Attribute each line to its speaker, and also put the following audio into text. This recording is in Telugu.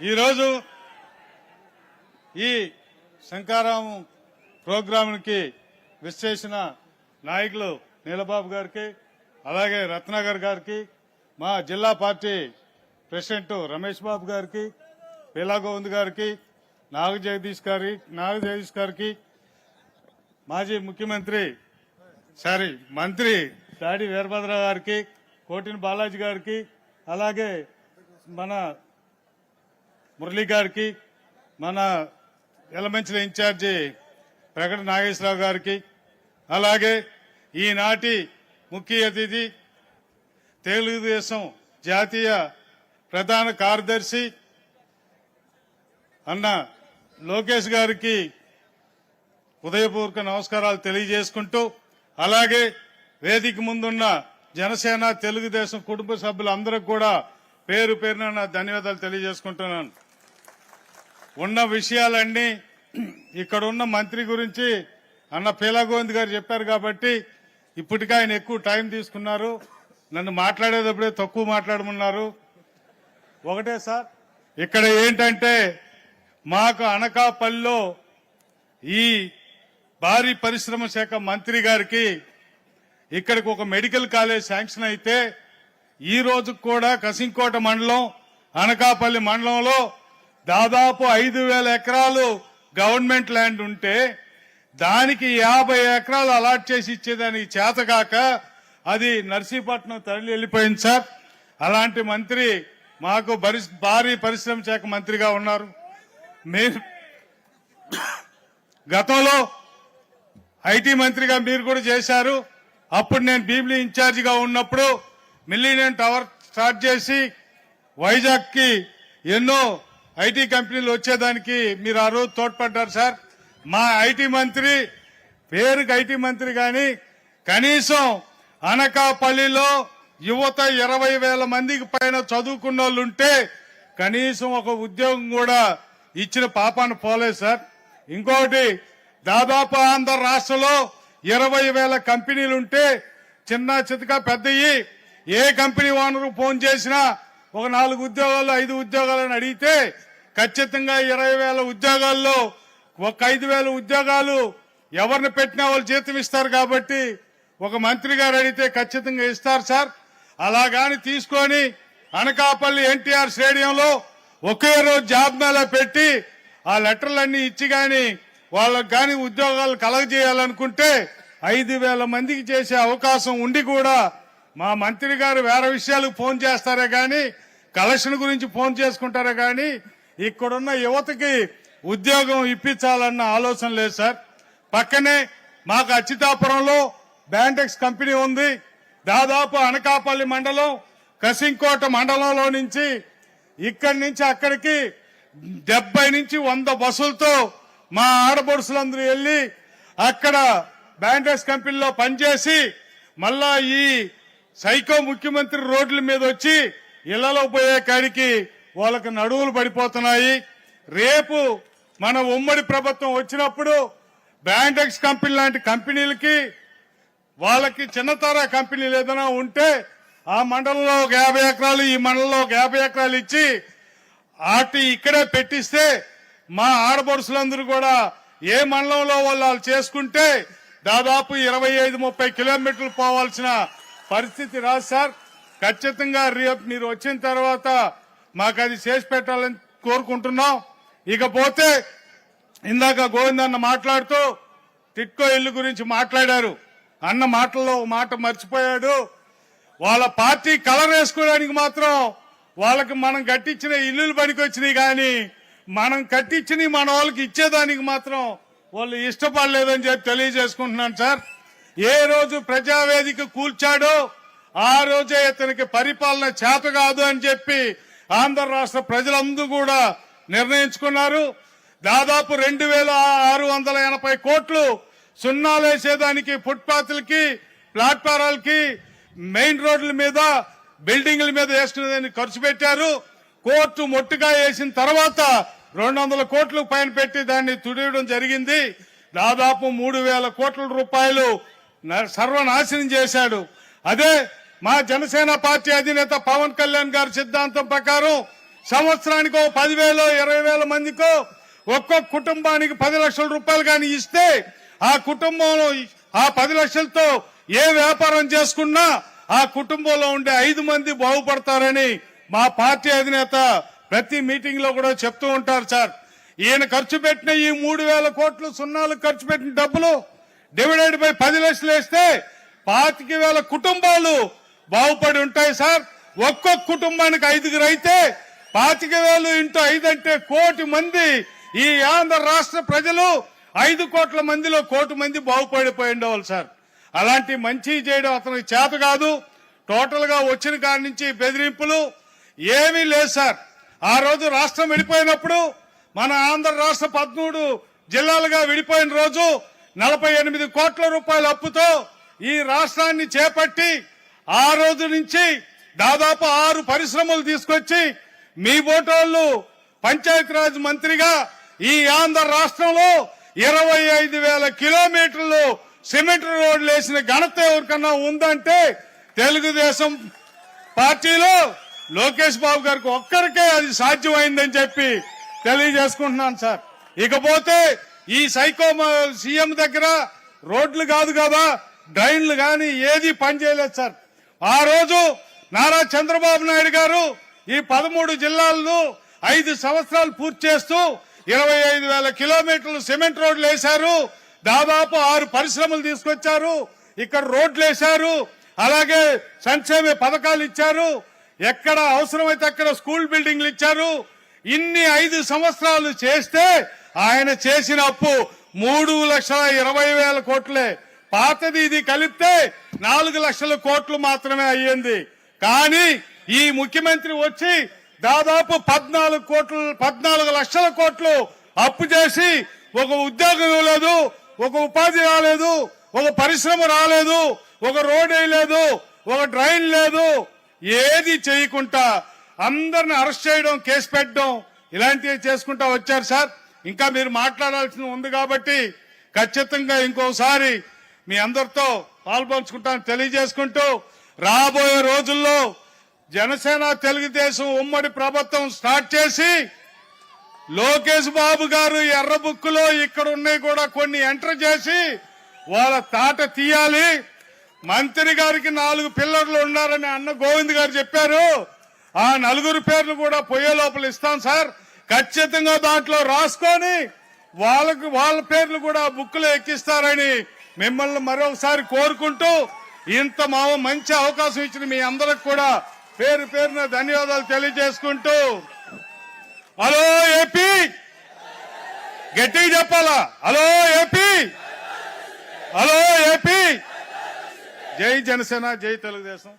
Speaker 1: ఈరోజు ఈ శంకారాం ప్రోగ్రాంకి విశ్లేషణ నాయకులు నీలబాబు గారికి అలాగే రత్నాకర్ గారికి మా జిల్లా పార్టీ ప్రెసిడెంట్ రమేష్ బాబు గారికి పీలాగోవింద్ గారికి నాగ జగదీష్ గారి నాగ జగదీష్ గారికి మాజీ ముఖ్యమంత్రి సారీ మంత్రి దాడి వీరభద్రరావు గారికి కోటిన బాలాజీ గారికి అలాగే మన మురళీ గారికి మన ఎలమెంచల ఇన్ఛార్జి ప్రకట నాగేశ్వరరావు గారికి అలాగే ఈనాటి ముఖ్య అతిథి తెలుగుదేశం జాతీయ ప్రధాన కార్యదర్శి అన్న లోకేష్ గారికి ఉదయపూర్వక నమస్కారాలు తెలియజేసుకుంటూ అలాగే వేదిక ముందున్న జనసేన తెలుగుదేశం కుటుంబ సభ్యులందరికీ కూడా పేరు పేరున ధన్యవాదాలు తెలియజేసుకుంటున్నాను. ఉన్న విషయాలన్నీ ఇక్కడ ఉన్న మంత్రి గురించి అన్న పీలాగోవింద్ గారు చెప్పారు కాబట్టి ఇప్పటికే ఆయన ఎక్కువ టైం తీసుకున్నారు. నన్ను మాట్లాడేటప్పుడే తక్కువ మాట్లాడమన్నారు. ఒకటే సార్ ఇక్కడ ఏంటంటే మాకు అనకాపల్లిలో ఈ భారీ పరిశ్రమ శాఖ మంత్రి గారికి ఇక్కడికి ఒక మెడికల్ కాలేజ్ శాంక్షన్ అయితే ఈ రోజు కూడా కసింకోట మండలం అనకాపల్లి మండలంలో దాదాపు ఐదు వేల ఎకరాలు గవర్నమెంట్ ల్యాండ్ ఉంటే దానికి యాభై ఎకరాలు అలాట్ చేసి ఇచ్చేదానికి చేతగాక అది నర్సీపట్నం తరలి వెళ్ళిపోయింది సార్. అలాంటి మంత్రి మాకు భారీ పరిశ్రమ శాఖ మంత్రిగా ఉన్నారు. మీరు గతంలో ఐటీ మంత్రిగా మీరు కూడా చేశారు. అప్పుడు నేను భీమిలి ఇన్ఛార్జిగా ఉన్నప్పుడు మిల్లీనియం టవర్ స్టార్ట్ చేసి వైజాగ్కి ఎన్నో ఐటీ కంపెనీలు వచ్చేదానికి మీరు ఆ రోజు తోడ్పడ్డారు సార్. మా ఐటీ మంత్రి పేరుకి ఐటీ మంత్రి కానీ కనీసం అనకాపల్లిలో యువత ఇరవై వేల మందికి పైన చదువుకున్న వాళ్ళు ఉంటే కనీసం ఒక ఉద్యోగం కూడా ఇచ్చిన పాపాన్ని పోలేదు సార్. ఇంకొకటి దాదాపు ఆంధ్ర రాష్ట్రంలో ఇరవై వేల కంపెనీలు ఉంటే చిన్న చితక పెద్దయి ఏ కంపెనీ ఓనరు ఫోన్ చేసినా ఒక నాలుగు ఉద్యోగాలు ఐదు ఉద్యోగాలను అడిగితే ఖచ్చితంగా ఇరవై వేల ఉద్యోగాల్లో ఒక ఐదు వేల ఉద్యోగాలు ఎవరిని పెట్టినా వాళ్ళు జీతం ఇస్తారు కాబట్టి ఒక మంత్రి గారు అడిగితే ఖచ్చితంగా ఇస్తారు సార్. అలా గాని తీసుకొని అనకాపల్లి ఎన్టీఆర్ స్టేడియంలో ఒకే రోజు జాబ్ మేళా పెట్టి ఆ లెటర్లన్నీ ఇచ్చి గాని వాళ్ళకి కానీ ఉద్యోగాలు కలగజేయాలనుకుంటే ఐదు వేల మందికి చేసే అవకాశం ఉండి కూడా మా మంత్రి గారు వేరే విషయాలకు ఫోన్ చేస్తారే గాని కలెక్షన్ గురించి ఫోన్ చేసుకుంటారే గాని ఇక్కడున్న యువతకి ఉద్యోగం ఇప్పించాలన్న ఆలోచన లేదు సార్. పక్కనే మాకు అచ్యుతాపురంలో బ్యాంటెక్స్ కంపెనీ ఉంది. దాదాపు అనకాపల్లి మండలం కసింకోట మండలంలో నుంచి ఇక్కడి నుంచి అక్కడికి డెబ్బై నుంచి వంద బస్సులతో మా ఆడపడుసులందరూ వెళ్ళి అక్కడ బ్యాండెక్స్ కంపెనీలో పనిచేసి మళ్ళా ఈ సైకో ముఖ్యమంత్రి రోడ్ల మీద వచ్చి ఇళ్ళలో పోయే కాడికి వాళ్ళకి నడువులు పడిపోతున్నాయి. రేపు మన ఉమ్మడి ప్రభుత్వం వచ్చినప్పుడు బ్యాండెక్స్ కంపెనీ లాంటి కంపెనీలకి వాళ్ళకి చిన్నతర కంపెనీలు ఏదైనా ఉంటే ఆ మండలంలో ఒక యాభై ఎకరాలు ఈ మండలంలో ఒక యాభై ఎకరాలు ఇచ్చి వాటి ఇక్కడే పెట్టిస్తే మా ఆడపడుసులందరూ కూడా ఏ మండలంలో వాళ్ళు వాళ్ళు చేసుకుంటే దాదాపు ఇరవై ఐదు ముప్పై కిలోమీటర్లు పోవాల్సిన పరిస్థితి రాదు సార్. ఖచ్చితంగా రేపు మీరు వచ్చిన తర్వాత మాకు అది చేసి పెట్టాలని కోరుకుంటున్నాం. ఇకపోతే ఇందాక గోవిందన్న మాట్లాడుతూ టిట్కో ఇల్లు గురించి మాట్లాడారు. అన్న మాటల్లో ఓ మాట మర్చిపోయాడు. వాళ్ళ పార్టీ కలర్ వేసుకోవడానికి మాత్రం వాళ్ళకి మనం కట్టించిన ఇల్లులు పనికొచ్చినాయి కానీ మనం కట్టించినవి మన వాళ్ళకి ఇచ్చేదానికి మాత్రం వాళ్ళు ఇష్టపడలేదని చెప్పి తెలియజేసుకుంటున్నాను సార్. ఏ రోజు ప్రజావేదిక కూల్చాడో ఆ రోజే ఇతనికి పరిపాలన చేత కాదు అని చెప్పి ఆంధ్ర రాష్ట్ర ప్రజలందరూ కూడా నిర్ణయించుకున్నారు. దాదాపు రెండు వేల ఆరు వందల ఎనభై కోట్లు సున్నాలేసేదానికి ఫుట్పాత్లకి ప్లాట్ఫారాలకి మెయిన్ రోడ్ల మీద బిల్డింగ్ల మీద వేసుకునేదాన్ని ఖర్చు పెట్టారు. కోర్టు మొట్టుగా వేసిన తర్వాత రెండు వందల కోట్లు పైన పెట్టి దాన్ని తుడియడం జరిగింది. దాదాపు మూడు వేల కోట్ల రూపాయలు సర్వనాశనం చేశాడు. అదే మా జనసేన పార్టీ అధినేత పవన్ కళ్యాణ్ గారి సిద్ధాంతం ప్రకారం సంవత్సరానికి ఓ పదివేలు ఇరవై వేల మందికో ఒక్కొక్క కుటుంబానికి పది లక్షల రూపాయలు కానీ ఇస్తే ఆ కుటుంబంలో ఆ పది లక్షలతో ఏ వ్యాపారం చేసుకున్నా ఆ కుటుంబంలో ఉండే ఐదు మంది బాగుపడతారని మా పార్టీ అధినేత ప్రతి మీటింగ్లో కూడా చెప్తూ ఉంటారు సార్. ఈయన ఖర్చు పెట్టిన ఈ మూడు వేల కోట్లు సున్నాలు ఖర్చు పెట్టిన డబ్బులు డివిడెండ్ పై పది లక్షలు వేస్తే పాతిక వేల కుటుంబాలు బాగుపడి ఉంటాయి సార్. ఒక్కొక్క కుటుంబానికి ఐదుగురు అయితే పాతిక వేలు ఇంటూ ఐదంటే కోటి మంది ఈ ఆంధ్ర రాష్ట్ర ప్రజలు ఐదు కోట్ల మందిలో కోటి మంది బాగుపడిపోయి ఉండేవాళ్ళు సార్. అలాంటి మంచి చేయడం అతనికి చేత కాదు. టోటల్గా వచ్చిన కాడి నుంచి బెదిరింపులు ఏమీ లేదు సార్. ఆ రోజు రాష్ట్రం విడిపోయినప్పుడు మన ఆంధ్ర రాష్ట్ర పదమూడు జిల్లాలుగా విడిపోయిన రోజు నలభై ఎనిమిది కోట్ల రూపాయల అప్పుతో ఈ రాష్ట్రాన్ని చేపట్టి ఆ రోజు నుంచి దాదాపు ఆరు పరిశ్రమలు తీసుకొచ్చి మీ ఓటోళ్ళు పంచాయతీరాజ్ మంత్రిగా ఈ ఆంధ్ర రాష్ట్రంలో ఇరవై ఐదు వేల కిలోమీటర్లు సిమెంట్ రోడ్లు వేసిన ఘనత ఎవరికన్నా ఉందంటే తెలుగుదేశం పార్టీలో లోకేష్ బాబు గారికి ఒక్కరికే అది సాధ్యమైందని చెప్పి తెలియజేసుకుంటున్నాను సార్. ఇకపోతే ఈ సైకో సీఎం దగ్గర రోడ్లు కాదు కదా డ్రైన్లు కానీ ఏది పనిచేయలేదు సార్. ఆ రోజు నారా చంద్రబాబు నాయుడు గారు ఈ పదమూడు జిల్లాల్లో ఐదు సంవత్సరాలు పూర్తి చేస్తూ ఇరవై ఐదు వేల కిలోమీటర్లు సిమెంట్ రోడ్లు వేశారు. దాదాపు ఆరు పరిశ్రమలు తీసుకొచ్చారు. ఇక్కడ రోడ్లు వేశారు. అలాగే సంక్షేమ పథకాలు ఇచ్చారు. ఎక్కడ అవసరమైతే అక్కడ స్కూల్ బిల్డింగ్లు ఇచ్చారు. ఇన్ని ఐదు సంవత్సరాలు చేస్తే ఆయన చేసిన అప్పు మూడు లక్షల ఇరవై వేల కోట్లే. పాతది ఇది కలిపితే నాలుగు లక్షల కోట్లు మాత్రమే అయ్యింది. కానీ ఈ ముఖ్యమంత్రి వచ్చి దాదాపు పద్నాలుగు కోట్లు పద్నాలుగు లక్షల కోట్లు అప్పు చేసి ఒక ఉద్యోగం ఇవ్వలేదు ఒక ఉపాధి రాలేదు ఒక పరిశ్రమ రాలేదు ఒక రోడ్ వేయలేదు ఒక డ్రైన్ లేదు. ఏది చేయకుండా అందరిని అరెస్ట్ చేయడం కేసు పెట్టడం ఇలాంటివి చేసుకుంటా వచ్చారు సార్. ఇంకా మీరు మాట్లాడాల్సింది ఉంది కాబట్టి ఖచ్చితంగా ఇంకోసారి మీ అందరితో పాల్పంచుకుంటాను తెలియజేసుకుంటూ రాబోయే రోజుల్లో జనసేన తెలుగుదేశం ఉమ్మడి ప్రభుత్వం స్టార్ట్ చేసి లోకేష్ బాబు గారు ఎర్ర బుక్కులో ఇక్కడ ఉన్నాయి కూడా కొన్ని ఎంటర్ చేసి వాళ్ళ తాట తీయాలి. మంత్రి గారికి నాలుగు పిల్లర్లు ఉన్నారని అన్న గోవింద్ గారు చెప్పారు. ఆ నలుగురు పేర్లు కూడా పోయే లోపల ఇస్తాం సార్. ఖచ్చితంగా దాంట్లో రాసుకొని వాళ్ళకు వాళ్ళ పేర్లు కూడా బుక్కులో ఎక్కిస్తారని మిమ్మల్ని మరొకసారి కోరుకుంటూ ఇంత మా మంచి అవకాశం ఇచ్చిన మీ అందరికి కూడా పేరు పేరున ధన్యవాదాలు తెలియజేసుకుంటూ. Hello AP! గట్టిగా చెప్పాలా? Hello AP! Hello AP! జై జనసేన జై తెలుగుదేశం.